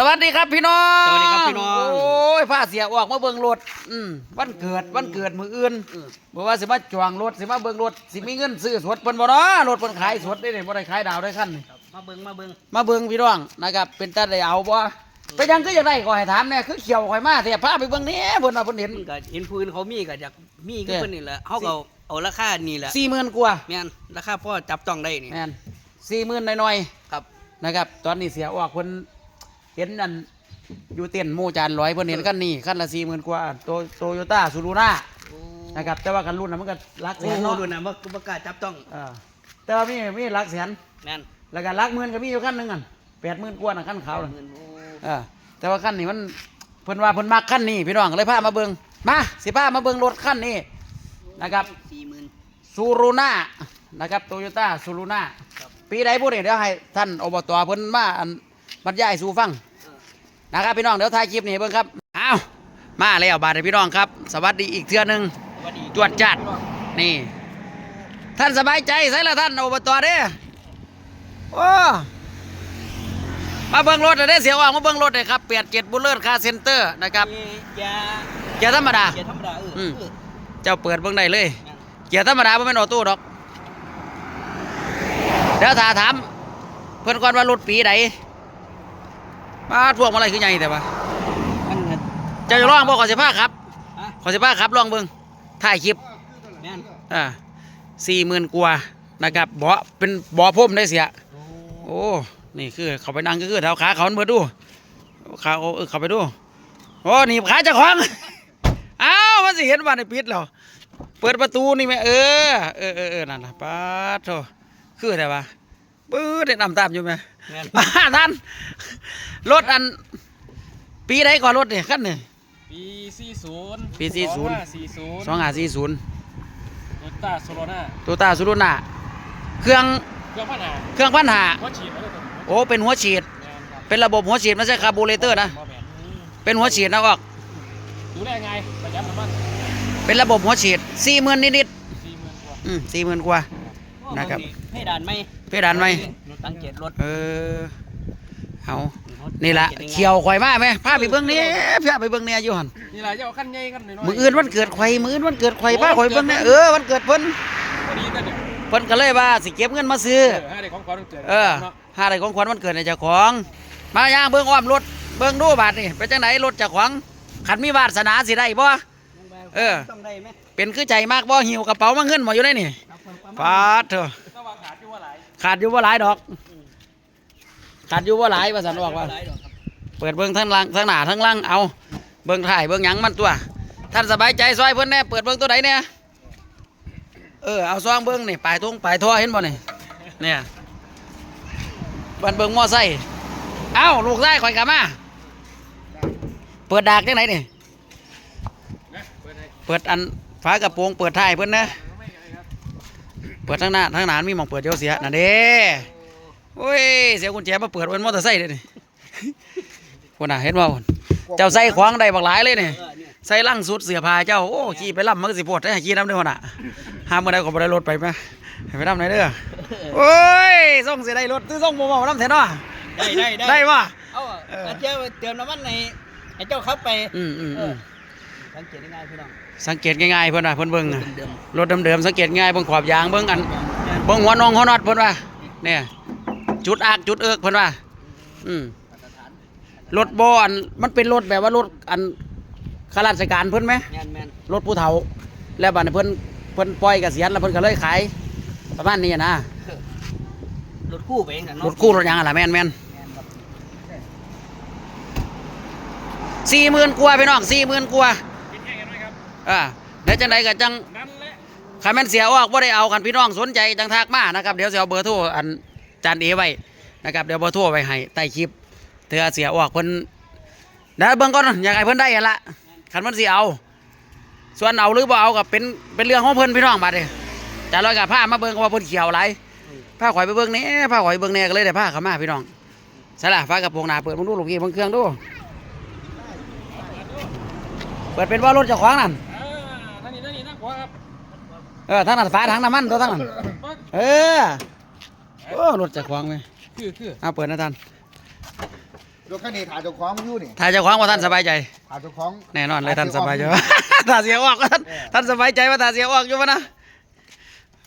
สวัสดีครับพี่น้องสวัสดีครับพี่น้อง โอ้ยผ้าเสียออกมาเบิ่งรถอืมวันเกิดวันเกิดมืออื่นบอกว่าสิมาจองรถสิมาเบิ่งรถสิมีเงินซื้อสดเพิ่นบ่เนาะรถเพิ่นขายสดได้นี่บ่ได้ขายดาวได้คันนี่มาเบิงมาเบิงมาเบิ่งพี่น้องนะครับเป็นตาได้เอาบ่ไปยังคืออยากได้ก็ให้ถามแน่คือเขียวข่อยมาเสียพาไปเบิ่งแหนี่เพิ่นว่าเพิ่นเห็นมันก็เห็นพื้นเขามีก็อยากมีเด้คือเพิ่นนี่แหละเฮาก็เอาเอาราคานี่แหละ40,000กว่าแม่นราคาพ่อจับต้องได้นี่แม่น40,000หน่อยๆครับนะครับตอนนี้เสียออกเพิ่น เห็นนั่นอยู่เต้นหมู่จานร้อยเพิ่นเห็นคันนี้คันละ40,000กว่าโตโตโยต้าซูรูน่านะครับแต่ว่ากันรุ่นน่ะมันก็หลักแสโอ้นโหเนาะดูนะบ่บ่กล้าจับต้องเออแต่ว่ามีมีหลักแสน แม่นแล้วก็หลักหมื่นก็มีอยู่คันหนึงอะ80,000กว่าน่ะคันขาวน่ะเงินโอ้เออแต่ว่าคันนี้มันเพิ่นว่าเพิ่นมักคันนี้พี่น้องเลยพามาเบิ่งมาสิพามาเบิ่งรถคันนี้นะครับ40,000ซูรูน่านะครับโตโยต้าซูรูน่าครับ ปีใดพูดนี่เดี๋ยวให้ท่านอบตเพิ่นมาอันบรรยายสู่ฟังเออ นะครับพี่น้องเดี๋ยวถ่ายคลิปนี้ให้เบิ่งครับอ้าวมาแล้วบาดนี้พี่น้องครับ สวัสดีอีกเทื่อหนึงสวัสดีจวดจัดนี่ ท่านสบายใจใส่ละท่านอบตเด้อโอ้มาเบิ่งรถเด้อเสียว่างมาเบิ่งรถเลยครับเปียดเจ็ดบุลเลอร์คาเซ็นเตอร์นะครับมียาเกียร์ธรรมดาเกียร์ธรรมดาเอออืมเออเจ้าเปิดเบิ่งได้เลยแม่นเกียร์ธรรมดาไม่เป็นออโต้ดอกเดี๋ยวถาถาม เพื่อนก่อนว่ารถปีไหน มาทวงมาอะไรคือไงแต่ว่ามันเงินเจ้าจะลองบอกขอสิผ้าครับ ฮะขอสิผ้าครับลองเบิ่งถ่ายคลิป แม่นอ่าสี่หมื่นกว่านะครับบ่อเป็นบ่อพ่มได้เสียโอ้โอ้ นี่คือเขาไปนั่งก็คือเท้าขาเขาเบิดดูขาเอาเออเขาไปดู โอ้หนีบขาเจ้าของ อ้าวมันสิเห็นว่าในปิดแล้วเปิดประตูนี่ไหมเออเออเออเออนั่นนะป้าดโธคือแต่ว่า ปื้อได้นำตามอยู่ไหมแม่นมาท่านรถอัน ปีไหนก่อนรถเนี่ยขั้นเนี่ยปี40ปี40 2540สองห้าสี่ศูนย์โตต้าโซโลนาตัวตาสุรุน่าเครื่องเครื่องพันหาเครื่องพันหาหัวฉีดมาเลยตัวนี้โอ้เป็นหัวฉีดแม่นครับเป็นระบบหัวฉีดไม่ใช่คาร์บูเรเตอร์นะบ่แม่นอืมเป็นหัวฉีดนะออกดูได้ไงประหยัดน้ำมันเป็นระบบหัวฉีดสี่หมื่นนิด40,000กว่าๆอืมสี่หมื่นกว่านะครับให้ด่านไหม เพดานไหมสังเกตรถเออเอานี่ละเขียวข่อยมาไหมพาไปเบิ้งนี่พาไปเบิ้งเนี่ยอยู่หันนี่ล่ะจะเอาคันใหญ่คันน้อยๆมืออื่นวันเกิดข่อยมืออื่นวันเกิดข่อยพาข่อยเบิ้งเนี่ยเออวันเกิดเพิ่นพอดีกันเนี่ยเพิ่นก็เลยว่าสิเก็บเงินมาซื้อเออให้ได้ของขวัญวันเกิดเออนาะหาอะไรของขวัญวันเกิดในเจ้าของ มาย่างเบิ้งอ้อมรถเบิ้งดูบาทนี่เป็นจังไหนรถเจ้าของขันมีวาสนาสิได้บ่เออต้องได้ไหมเป็นคือใจมากบ่หิวกระเป๋ามาเงินหมดอยู่ได้นี่ครับผมประมาณฟาดเถอะ ขาดอยู่ว่าหลายดอก ขาดอยู่ว่าหลายว่าสันบอกว่าหลายดอกครับเปิดเบิ้งทั้งหลังทั้งหน้าทั้งหลังเอา เบิ้งถ่ายเบิ้งหยังมันตัว ท่านสบายใจซอยเพิ่นแน่เปิดเบิ้งตัวไหนเนี่ยเออเอาซองเบิ้งนี่ปลายทงปลายท่อเห็นบ่นี่เนี่ยบันเบิ้งมอไซค์เอ้าลูกไส้ข่อยกลับมา เปิดดากจังไหนนี่นะเปิดให้เปิดอันฝากระโปรงเปิดท้ายเพิ่นนะไม่ไงครับ เปิดทั้งหน้าทั้งหนานมีหมองเปิดเดียวเสียนั่นเด้โอ้ยเสียกุญแจมาเปิดบนมอเตอร์ไซค์เลยนี่คนน่ะเห็นว่าพุ่นเจ้าใส่ขวางได้บักหลายเลยนี่เออเนี่ยใส่ลังสุดเสือผ้าเจ้าโอ้ขี่ไปล่ำมันก็สิปวดให้ขี่น้ำเด้อคนน่ะห้ามเมื่อใดก็บ่ได้รถไปไหมให้ไปน้ำไหนเด้อโอ้ยส่งสิได้รถซื้อส่งบ่เมาน้ำแท้เนาะได้ได้ได้ได้ป่ะเอาอะเออเอาเจ้าเติมน้ำมันในให้เจ้าเข้าไปอืมอืมเออือมสังเกตได้ง่ายพี่น้อง สังเกตง่ายๆเพิ่นว่าเพิ่นเบิ่งอะเดิมรถเดิมๆสังเกตง่ายเบิ่งขอบยางเบิ่งอันๆเบิ่งหัวนองหัวน็อตเพิ่นว่าเนี่ยจุดอักจุดเอิกเพิ่นว่าอืมมาตรฐานรถบอันมันเป็นรถแบบว่ารถอันข้าราชการเพิ่นไหมแมนแมนรถผู้เฒ่า แล้วบัดนี้เพิ่นเพิ่นปล่อยเกษียณแล้วเพิ่นก็เลยขายประมาณนี้นะรถคู่ไปเองนะรเนาะถคู่รถหยังอะไรแม่นแม่นแม่นครับสี่หมื่นกว่าพี่น้องสี่หมื่นกว่า อ่าเดี๋ยวจังใดก็จังนั่นแหละคันแม่นเสียออกบ่ได้เอาคันพี่น้องสนใจจังทักมานะครับเดี๋ยวสิเอาเบอร์โทรอันจานเอไว้นะครับเดี๋ยวเบอร์โทรไว้ให้ใต้คลิปเธอเสียออกเพิ่นเดี๋ยวเบิ่งก่อนอยากให้เพิ่นได้หั่นละคันมันสิเอา ส่วนเอาหรือบ่เอาก็เป็นเป็นเรื่องของเพิ่นพี่น้องบัดนี้จานร้อยกับผ้ามาเบิ่งว่าเพิ่นเขียวหลายผ้าข่อยไปเบิ่งแหน่ผ้าข่อยไปเบิ่งแหน่ก็เลยได้ผ้าเข้ามาพี่น้องใช่ล่ะฟ้ากระโปรงหน้าเปิดเบิ่งดูลูกพี่เบิ่งเครื่องดู เปิดเป็นว่ารถเจ้าของนั่น อ่าท่านนี้ท่านนี้นั่งขวาครับ เออทางนั้นฟ้าทางน้ำมันตัวทางนั้นปั๊บเออโอ้รถเจ้าของไหมคือคือเอาเปิดนะท่านรถคันนี้ถ่ายเจ้าของมันอยู่นี่ถ้าเจ้าของว่าท่านสบายใจถ่ายเจ้าของแน่นอนเลยท่านสบายใจถ้าเสียออกก็ท่านท่านสบายใจว่าถ้าเสียออกอยู่ปะนะ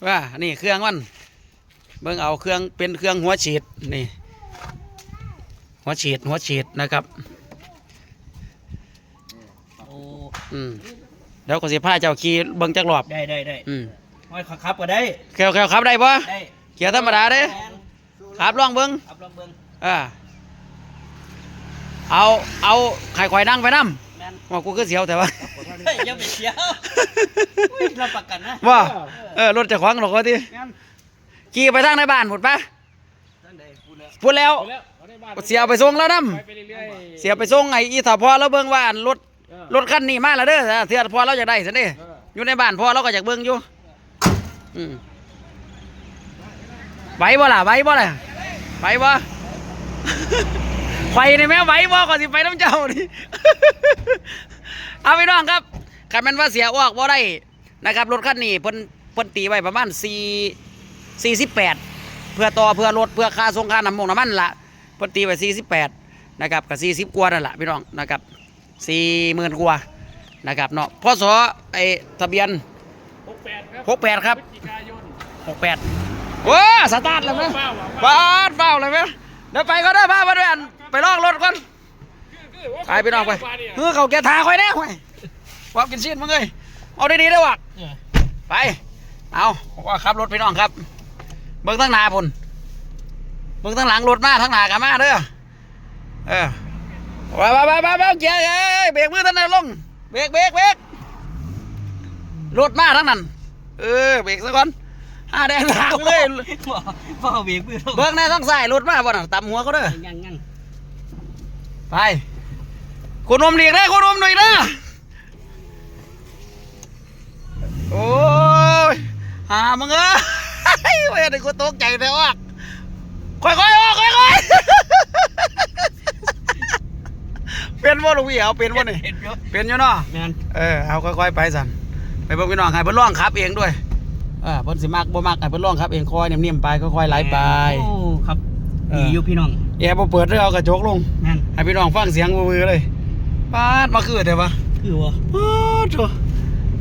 ว่านี่เครื่องมันเบิ่งเอาเครื่องเป็นเครื่องหัวฉีดนี่ หัวฉีดหัวฉีดนะครับโอ้อืม เดี๋ยวก็สิพาเจ้าขี่เบิ่งจักรอบได้ได้ได้อืมห้อยขับก็ได้แควแควขับได้ปะได้เกียร์ธรรมดาเด้แม่นขับลองเบิ่งขับลองเบิ่งอ่าเอาเอาไข่ควายนั่งไปน้ำแม่นว่ากูคือเสียวแต่ว่าเฮ้ยอย่าไปเสียอุ้ยรับประกันนะว่าเออรถเจะขวางหรอกว่าที่แม่นขี่ไปทางในบ้านหมดปะนั่นได้พูดแล้วพูดแล้วไปแล้วเอาได้บ้านเสียไปส่งแล้วน้ไปไปเรื่อยำเสียไปส่งไอ้อีสาพอแล้วเบิ่งว่าอันรถเออ รถคันนี้มาแล้วเด้อเถื่อพอเราอยากได้สินี่เอออยู่ในบ้านพอเราก็อยากเบิ่งอยู่อืมไหวบ่ล่ะไหวบ่ล่ะไหวบ่ไฟในแม่ไหวบ่ก่อนสิไปน้ำเจ้านี่เอาพี่น้องครับคันแมันว่าเสียออกบ่ได้นะครับรถคันนี้เพิ่นเพิ่นตีไว้ประมาณ4 48 เพื่อต่อเพื่อรถเพื่อค่าส่งค่าน้ำมันน้ำมันละเพิ่นตีไว้48นะครับกับ40กว่านั่นแหละพี่น้องนะครับ 40,000กว่านะครับเนาะพศไอ้ทะเบียนหกแปดครับ68ครับพฤศจิกายน68ว้าสตาร์ทแล้วมั้ยเฝ้าอะบ้านเฝ้าเลยมั้ยเดี๋ยวไปก็ได้พามาด้วยอันไปลอกรถก่อนคือคือว่าไปพี่น้องไปเนี่ยเฮ้อเขาแกทาคอยแน่ห่วยว่ากินชิ้นมึงเอ้ยเอาดีๆได้อวะไป เอาว่าขับรถพี่น้องครับ เบิ่งทั้งหน้าพุ่นเบิ่งทั้งหลังรถมาทั้งหน้ากันมาเด้อเออไปไปไปไปไปเกียร์ เอ้ยเบรกมือท่านนายลงเบรกเบรกเบรกรถมาทั้งนั้น เออเบรกซะก่อนห้าแดงทางเลยบ่บ่เอาเบรกมือลงเบิ่งในทั้งสายรถมาบ่น่ะตำหัวเขาเด้อยังยังไปคุณนมหลีกได้คุณนมหลีกนะโอ้ยหามึงเอ้ยเว้ยเดี๋ยวกูตกใจแต่ว่าค่อยๆออกค่อยๆ เป็นบ่ลูกพี่เอาเป็นบ่นี่เห็นอยู่เป็นอยู่เนาะแม่นเออเอาค่อยๆไปสันไปเบิ่งพี่น้องให้เพิ่นร้องครับเองด้วยเออเพิ่นสิมักบ่มักให้เพิ่นร้องครับเองคอยนิ่มๆไปค่อยๆไหลไปโอ้ครับเออดีอยู่พี่น้องแอร์บ่เปิดเด้อเอากระจกลงแม่นให้พี่น้องฟังเสียงมือๆเลยปาดมาคือแต่ว่าคือบ่ปาดโถ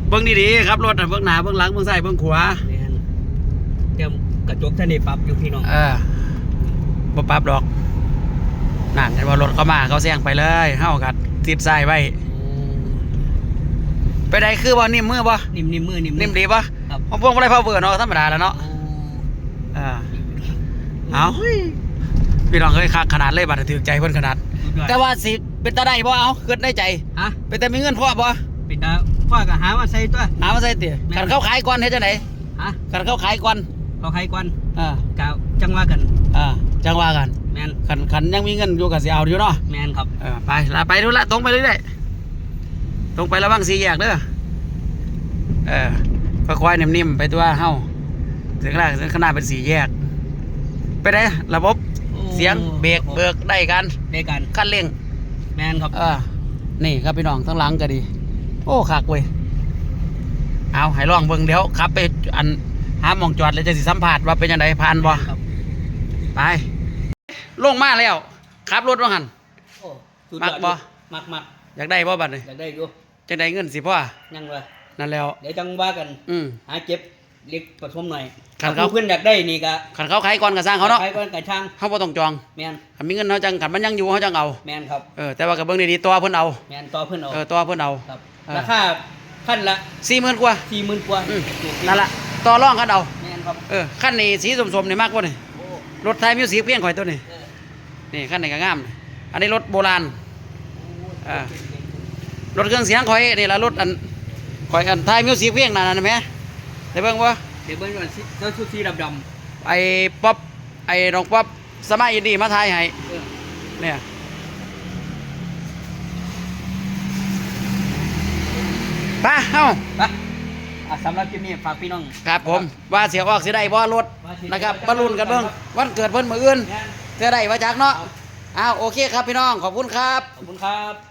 เบิ่งดีๆครับรถน่ะเบิ่งหน้าเบิ่งหลังเบิ่งซ้ายเบิ่งขวาแม่นเตรียมกระจกท่านได้ปรับอยู่พี่น้องเออบ่ปรับดอก นั่นเห็นว่ารถเข้ามาเขาแซงไปเลยเฮากัดติดซ้ายไว้ไปได้คือบ่นิ่มมือบ่นิ่มนิ่มมือนิ่มนิ่มดีบ่ครับผมพวงบ่ได้พาวเวอร์เนาะธรรมดาแล้วเนาะโอ้เออเอาพี่น้องเคยคักขนาดเลยบัดนี้ถือใจเพิ่นขนาดสุดยอดแต่ว่าสิเป็นตาได้บ่เอาคิดได้ใจฮะเป็นแต่มีเงินพอบ่ปิดตาพ่อก็หาว่าใส่ตัวหามาใส่ติแม่นกันเขาขายก่อนเฮ็ดจังไดฮะกันเขาขายก่อนเขาใครก่อนอ่ากะจังว่ากันอ่าจังว่ากัน แมนคันคันยังมีเงินอยู่ก็สิเอาอยู่เนาะแมนครับเออไปลาไปดูละตรงไปเรื่อยๆตรงไประวังสี่แยกเด้อเออค่อยๆนิ่มๆไปตัวเฮาถึงขนาดถึงขนาดเป็นสี่แยก ไปได้ระบบเสียงเบรกเบิกได้กันเบรกกันคันเร่งแมนครับเออนี่ครับพี่น้องทั้งหลังก็ดี โอ้คักเว้ยเอาให้ลองเบิ่งเดี๋ยวขับไปอันหาหมองจอดแล้วจะสิสัมผัสว่าเป็นยังไงผ่านบ่ครับไป ลงมาแล้วขับรถว่าหันโอ้สุดยมัอกดบ่มักมักอยากได้บ่บัดนี้อยากได้อยู่จังได้เงินสิพ่อยังเลยนั่นแล้ว เดี๋ยวจังว่ากัน อืม หาเก็บเล็กผสมหน่อยคันเขาผู้เพื่อนอยากได้นี่ก็ขันเขาขายก่อนก็สร้างเขาเนาะใครก็กระช่างเขาบ่ต้องจองแมนคันมีเงินเขาจังคันมันยังอยู่เขาจังเอาแมนครับ เออแต่ว่าก็เบิ่งดีๆตัวเพิ่นเอาแมนต่อเพื่อนเอาเออตัวเพิ่นเอา ครับเออ ราคาขั้นละ40,000กว่า สี่หมื่นกว่าอืมนั่นล่ะต่อรองกันเอาแมนครับเออคันนี้สีสมๆนี่มากกว่านี่โอ้รถไทยมิวสิกเพียงข่อยตัวนี้เออ นี่ขั้นไหนก็งามนี่อันนี้รถโบราณอ่ารถเครื่องเสียงข่อยนี่ละรถอันข่อยอันไทยมิวสิกเพียงนั่นนะแหม่ได้เบิ่งบ่เดี๋ยวเบิ้งก่อนสิเจ้าชุดสีดำดไอ้ป๊อปไอ้น้องป๊อปสมัยอินดี้มาถ่ายให้ำเออเนี่ยไปเอ้า ไปอะสำหรับคลิปนี้ฝากพี่น้อง ครับผมว่าเสียออกสิได้บ่รถว่าสิได้นะครับมาลุ้นกันเบิ่งวันเกิดเพิ่นมื้ออื่นแม่น เท่าได้ว่าจากเนาะอ้าวโอเคครับพี่น้องขอบคุณครับ ขอบคุณครับ